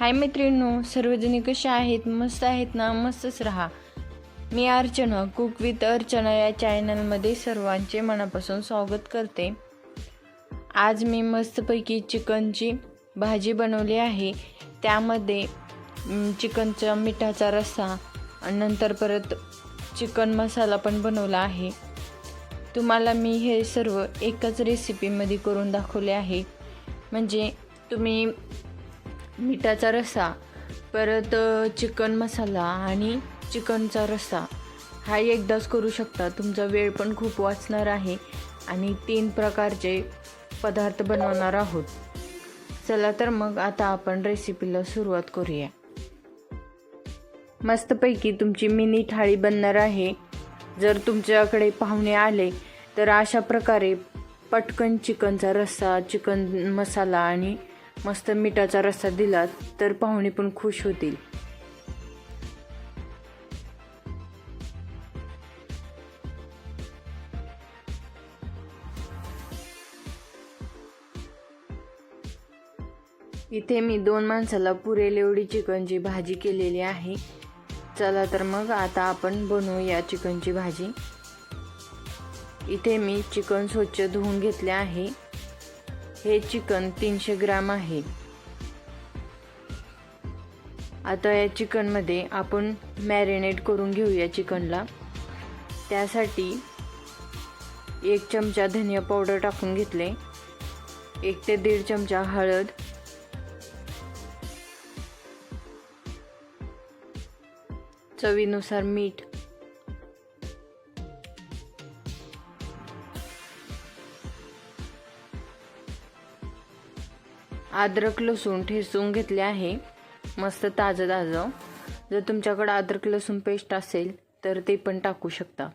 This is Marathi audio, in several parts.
हाय मैत्रिणींनो सर्वजणी कसे आहेत? मस्त आहेत ना? मस्तच राहा. मी अर्चना कुक विथ अर्चना या चॅनलमध्ये सर्वांचे मनापासून स्वागत करते. आज मी मस्तपैकी चिकनची भाजी बनवली आहे. त्यामध्ये चिकनचा मिठाचा रस्सा आणि नंतर परत चिकन मसाला पण बनवला आहे. तुम्हाला मी हे सर्व एकाच रेसिपीमध्ये करून दाखवले आहे. म्हणजे तुम्ही मिठाचा रस्सा परत चिकन मसाला आणि चिकनचा रस्सा हा एकदाच करू शकता. तुमचा वेळ पण खूप वाचणार आहे आणि तीन प्रकारचे पदार्थ बनवणार आहोत. चला तर मग आता आपण रेसिपीला सुरुवात करूया. मस्तपैकी तुमची मिनी थाळी बनणार आहे. जर तुमच्याकडे पाहुणे आले तर अशा प्रकारे पटकन चिकनचा रस्सा चिकन मसाला आणि मस्त मिठाचा रस्सा दिला तर पाहुणे पण खुश होतील. इथे मी दोन माणसाला पुरेल एवढी चिकनची भाजी केलेली आहे. चला तर मग आता आपण बनवूया चिकनची भाजी. इथे मी चिकन स्वच्छ धुवून घेतले आहे. हे चिकन तीनशे ग्राम आहे. आता या चिकनमध्ये आपण मॅरिनेट करून घेऊया चिकनला. त्यासाठी एक चमचा धनिया पावडर टाकून घेतले. एक ते दीड चमचा हळद. चवीनुसार मीठ अद्रक लसूण ठेसून घेतले आहे. मस्त ताजं ताजं. जर तुमच्याकडं अद्रक लसूण पेस्ट असेल तर ते पण टाकू शकता.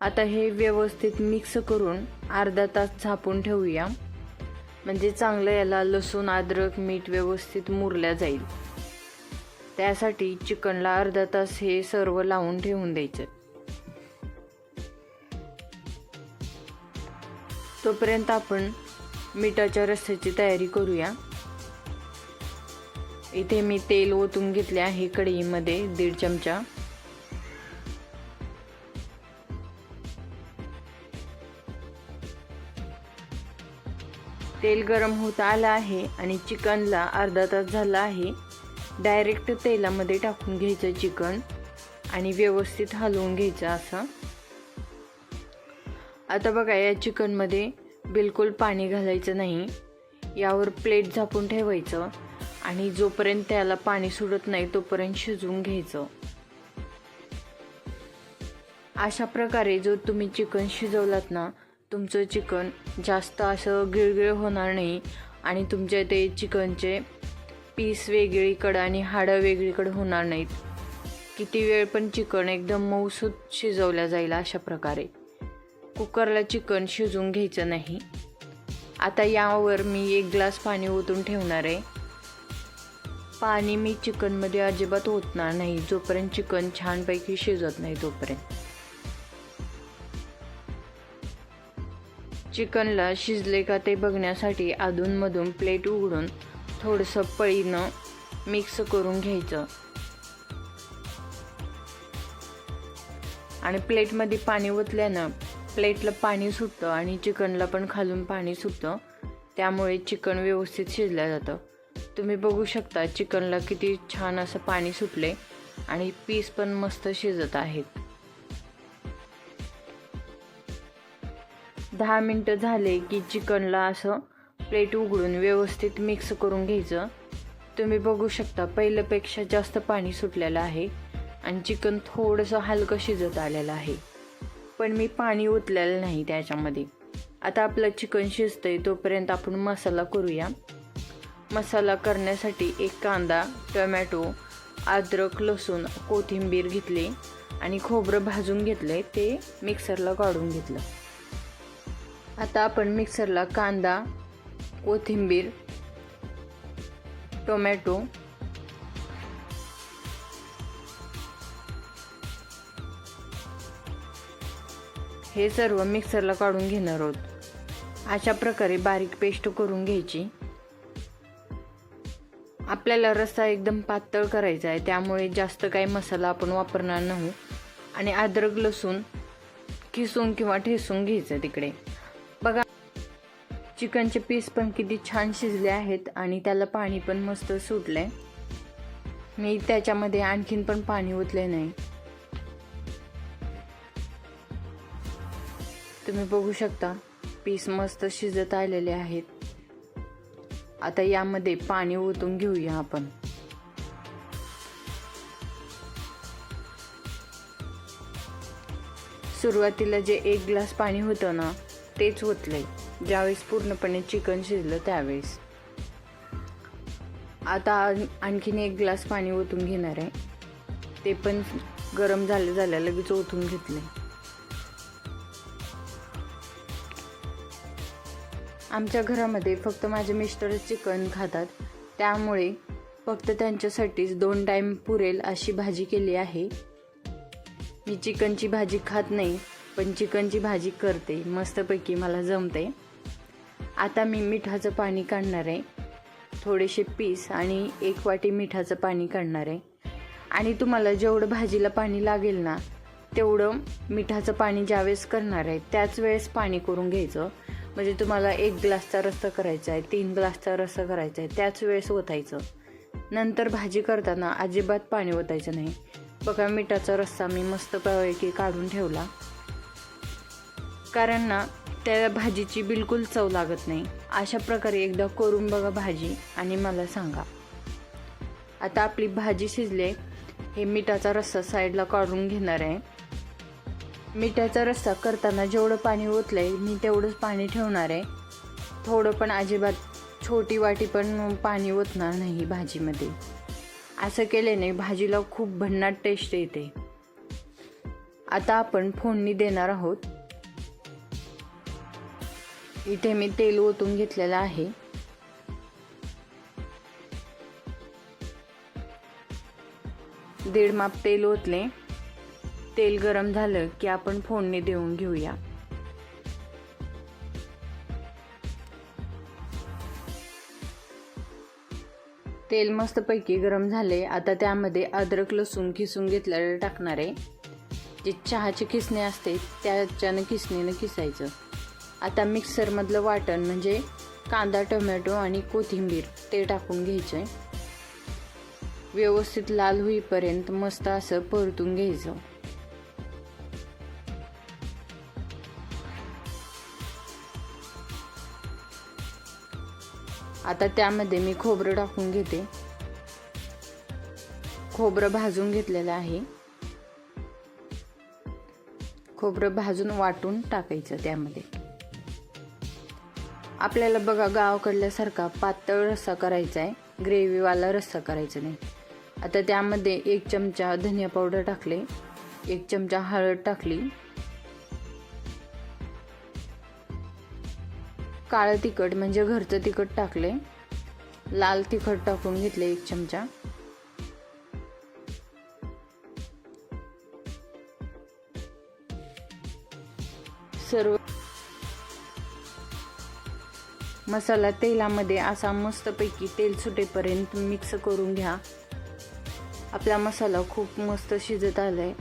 आता हे व्यवस्थित मिक्स करून अर्धा तास झापून ठेवूया. म्हणजे चांगलं याला लसूण अद्रक मीठ व्यवस्थित मुरल्या जाईल. त्यासाठी चिकनला अर्धा तास हे सर्व लावून ठेवून द्यायचं. तोपर्यंत आपण मिठाच्या रस्स्याची तयारी करूया. इथे मी तेल ओतून घेतले आहे कढईमध्ये दीड चमचा. तेल गरम होत आलं आहे आणि चिकनला अर्धा तास झाला आहे. डायरेक्ट तेलामध्ये टाकून घ्यायचं चिकन आणि व्यवस्थित हलवून घ्यायचं असं. आता बघा या चिकनमध्ये बिलकुल पाणी घालायचं नाही. यावर प्लेट झापून ठेवायचं आणि जोपर्यंत त्याला पाणी सुटत नाही तोपर्यंत शिजवून घ्यायचं. अशा प्रकारे जो तुम्ही चिकन शिजवलात ना तुमचं चिकन जास्त असं गिळगिळ होणार नाही आणि तुमच्या ते चिकनचे पीस वेगळीकडं आणि हाडं वेगळीकडं होणार नाहीत. किती वेळ पण चिकन एकदम मऊसूत शिजवल्या जाईल अशा प्रकारे. कुकरला चिकन शिजवून घ्यायचं नाही. आता यावर मी एक ग्लास पाणी ओतून ठेवणार आहे. पाणी मी चिकनमध्ये अजिबात ओतणार नाही जोपर्यंत चिकन छानपैकी शिजत नाही तोपर्यंत. चिकनला शिजले का ते बघण्यासाठी अधूनमधून प्लेट उघडून थोडंसं पळीनं मिक्स करून घ्यायचं. आणि प्लेटमध्ये पाणी ओतल्यानं प्लेटला पाणी सुटतं आणि चिकनला पण खालून पाणी सुटतं. त्यामुळे चिकन व्यवस्थित शिजलं जातं. तुम्ही बघू शकता चिकनला किती छान असं पाणी सुटले आणि पीस पण मस्त शिजत आहेत. दहा मिनटं झाले की चिकनला असं प्लेट उघडून व्यवस्थित मिक्स करून घ्यायचं. तुम्ही बघू शकता पहिल्यापेक्षा जास्त पाणी सुटलेलं आहे आणि चिकन थोडंसं हलकं शिजत आलेलं आहे. पण मी पाणी ओतलेलं नाही त्याच्यामध्ये. आता आपलं चिकन शिजतं आहे तोपर्यंत आपण मसाला करूया. मसाला करण्यासाठी एक कांदा टोमॅटो अद्रक लसूण कोथिंबीर घेतली आणि खोबरं भाजून घेतले ते मिक्सरला काढून घेतलं. आता आपण मिक्सरला कांदा कोथिंबीर टोमॅटो हे सर्व मिक्सरला काढून घेणार आहोत. अशा प्रकारे बारीक पेस्ट करून घ्यायची. आपल्याला रस्सा एकदम पातळ करायचा आहे त्यामुळे जास्त काही मसाला आपण वापरणार नाही. आणि अद्रक लसूण किसून किंवा ठेसून घ्यायचं तिकडे. बघा चिकनचे पीस पण किती छान शिजले आहेत आणि त्याला पाणी पण मस्त सुटलंय. मी त्याच्यामध्ये आणखीन पण पाणी ओतले नाही. तुम्ही बघू शकता पीस मस्त शिजत आलेले आहेत. आता यामध्ये पाणी ओतून घेऊया आपण. सुरुवातीला जे एक ग्लास पाणी होतं ना तेच ओतलंय. ज्यावेळेस पूर्णपणे चिकन शिजलं त्यावेळेस. आता आणखीन एक ग्लास पाणी ओतून घेणार आहे. ते पण गरम झालं झालं लगेच ओतून घेतले आमच्या घरामध्ये फक्त माझे मिस्टरच चिकन खातात. त्यामुळे फक्त त्यांच्यासाठीच दोन टाईम पुरेल अशी भाजी केली आहे. मी चिकनची भाजी खात नाही पण चिकनची भाजी करते. मस्तपैकी मला जमते. आता मी मिठाचं पाणी काढणार आहे. थोडेसे पीस आणि एक वाटी मिठाचं पाणी काढणार आहे. आणि तुम्हाला जेवढं भाजीला पाणी लागेल ना तेवढं मिठाचं पाणी ज्यावेळेस करणार आहे त्याच वेळेस पाणी करून घ्यायचं. म्हणजे तुम्हाला एक ग्लासचा रस्सा करायचा आहे तीन ग्लासचा रस्सा करायचा आहे त्याच वेळेस ओतायचं. नंतर भाजी करताना अजिबात पाणी ओतायचं नाही. बघा मिठाचा रस्सा मी मस्त पैकी काढून ठेवला. कारण ना त्या भाजीची बिलकुल चव लागत नाही. अशा प्रकारे एकदा करून बघा भाजी आणि मला सांगा. आता आपली भाजी शिजले हे मिठाचा रस्सा साईडला काढून घेणार आहे. मिठाचा रस्सा करताना जेवढं पाणी ओतलंय मी तेवढंच पाणी ठेवणार आहे. थोडं पण अजिबात छोटी वाटी पण पाणी ओतणार नाही भाजीमध्ये. असं केल्याने भाजीला खूप भन्नाट टेस्ट येते. आता आपण फोडणी देणार आहोत. इथे मी तेल ओतून घेतलेलं आहे. दीड माप तेल ओतले. तेल गरम झालं की आपण फोडणी देऊन घेऊया. तेल मस्तपैकी गरम झाले. आता त्यामध्ये अद्रक लसूण किसून घेतलेलं टाकणार आहे. जे चहाचे किसणे असते त्याच्यानं किसणीनं किसायचं आता मिक्सरमधलं वाटण म्हणजे कांदा टोमॅटो आणि कोथिंबीर ते टाकून घ्यायचं आहे व्यवस्थित लाल होईपर्यंत मस्त असं परतून घ्यायचं. आता त्यामध्ये मी खोबरं टाकून घेते. खोबरं भाजून घेतलेलं आहे. खोबरं भाजून वाटून टाकायचं त्यामध्ये. आपल्याला बघा गावाकडल्यासारखा पातळ रस्सा करायचा आहे ग्रेव्हीवाला रस्सा करायचा नाही. आता त्यामध्ये एक चमचा धनिया पावडर टाकले. एक चमचा हळद टाकली. काळं तिखट म्हणजे घरचं तिखट टाकले. लाल तिखट टाकून घेतले एक चमचा. सर्व मसाला तेलामध्ये असा मस्तपैकी तेल सुटेपर्यंत मिक्स करून घ्या. आपला मसाला खूप मस्त शिजत आलाय.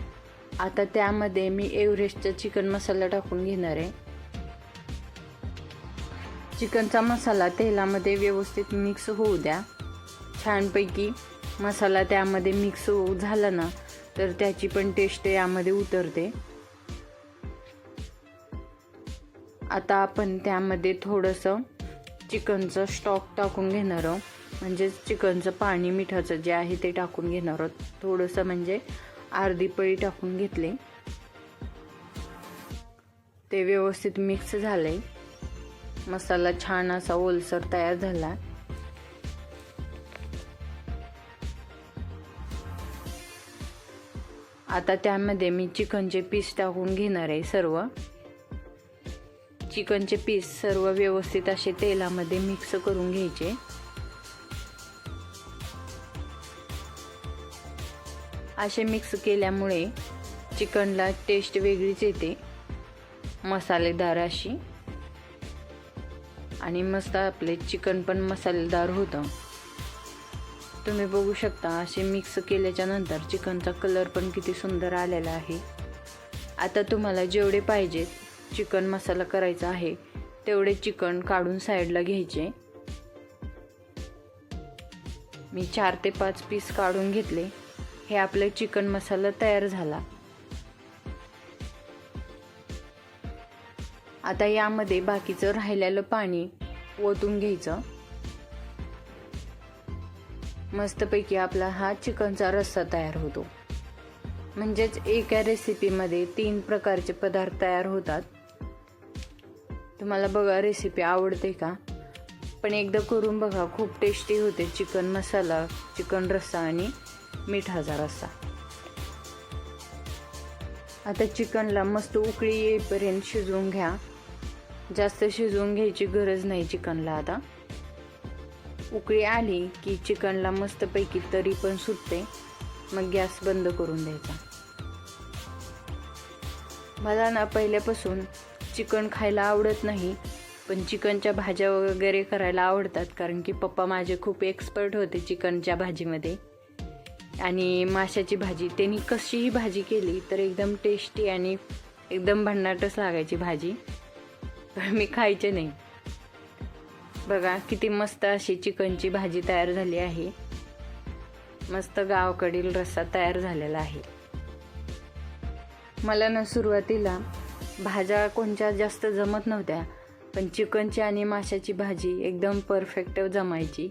आता त्यामध्ये मी एव्हरेस्टचा चिकन मसाला टाकून घेणार आहे. चिकनचा मसाला तेलामध्ये व्यवस्थित मिक्स होऊ द्या. छानपैकी मसाला त्यामध्ये मिक्स झाला ना तर त्याची पण टेस्ट यामध्ये उतरते. आता आपण त्यामध्ये थोडंसं चिकनचं स्टॉक टाकून घेणार आहोत. म्हणजेच चिकनचं पाणी मिठाचं जे आहे ते टाकून घेणार आहोत. थोडंसं म्हणजे अर्धी पळी टाकून घेतले. ते व्यवस्थित मिक्स झालं आहे मसाला छान असा ओलसर तयार झाला. आता त्यामध्ये मी चिकनचे पीस टाकून घेणार आहे सर्व. चिकनचे पीस सर्व व्यवस्थित असे तेलामध्ये मिक्स करून घ्यायचे. असे मिक्स केल्यामुळे चिकनला टेस्ट वेगळीच येते. मसालेदार अशी. आणि मस्त आपले चिकन पण मसालेदार होतं. तुम्ही बघू शकता असे मिक्स केल्याच्यानंतर चिकनचा कलर पण किती सुंदर आलेला आहे. आता तुम्हाला जेवढे पाहिजे चिकन मसाला करायचा आहे तेवढे चिकन काढून साईडला घ्यायचे. मी चार ते पाच पीस काढून घेतले. हे आपलं चिकन मसाला तयार झाला. आता यामध्ये बाकीचं राहिलेलं पाणी ओतून घ्यायचं. मस्तपैकी आपला हा चिकनचा रस्सा तयार होतो. म्हणजेच एका रेसिपीमध्ये तीन प्रकारचे पदार्थ तयार होतात. तुम्हाला बघा रेसिपी आवडते का? पण एकदा करून बघा खूप टेस्टी होते चिकन मसाला चिकन रस्सा आणि मिठाचा रस्सा. आता चिकनला मस्त उकळी येईपर्यंत शिजवून घ्या. जास्त शिजवून घ्यायची गरज नाही चिकनला आता. उकळी आली की चिकनला मस्तपैकी तरी पण सुटते. मग गॅस बंद करून द्यायचा. मला ना पहिल्यापासून चिकन खायला आवडत नाही पण चिकनच्या भाज्या वगैरे करायला आवडतात कारण की पप्पा माझे खूप एक्सपर्ट होते चिकनच्या भाजीमध्ये. आणि माशाची भाजी त्यांनी कशीही भाजी केली तर एकदम टेस्टी आणि एकदम भन्नाटच लागायची भाजी. पण मी खायचे नाही. बघा किती मस्त अशी चिकनची भाजी तयार झाली आहे. मस्त गावाकडील रस्सा तयार झालेला आहे. मला ना सुरुवातीला भाज्या कोणत्या जास्त जमत नव्हत्या पण चिकनची आणि माशाची भाजी एकदम परफेक्ट जमायची.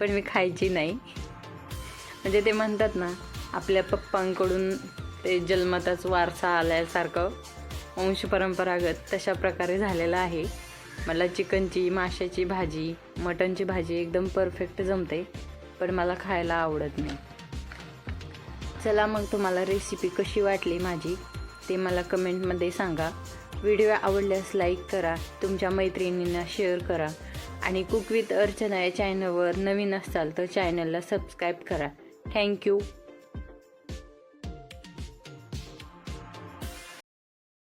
पण मी खायची नाही. म्हणजे ते म्हणतात ना आपल्या पप्पांकडून ते जन्मताच वारसा आल्यासारखं. वंश परंपरागत तशा प्रकारे झालेलं आहे. मला चिकनची माशाची भाजी मटनची भाजी एकदम परफेक्ट जमते पण मला खायला आवडत नाही. चला मग तुम्हाला रेसिपी कशी वाटली माझी ते मला कमेंटमध्ये सांगा. व्हिडिओ आवडल्यास लाईक करा तुमच्या मैत्रिणींना शेअर करा आणि कुक विथ अर्चना या चॅनलवर नवीन असाल तर चॅनलला सबस्क्राईब करा. थँक्यू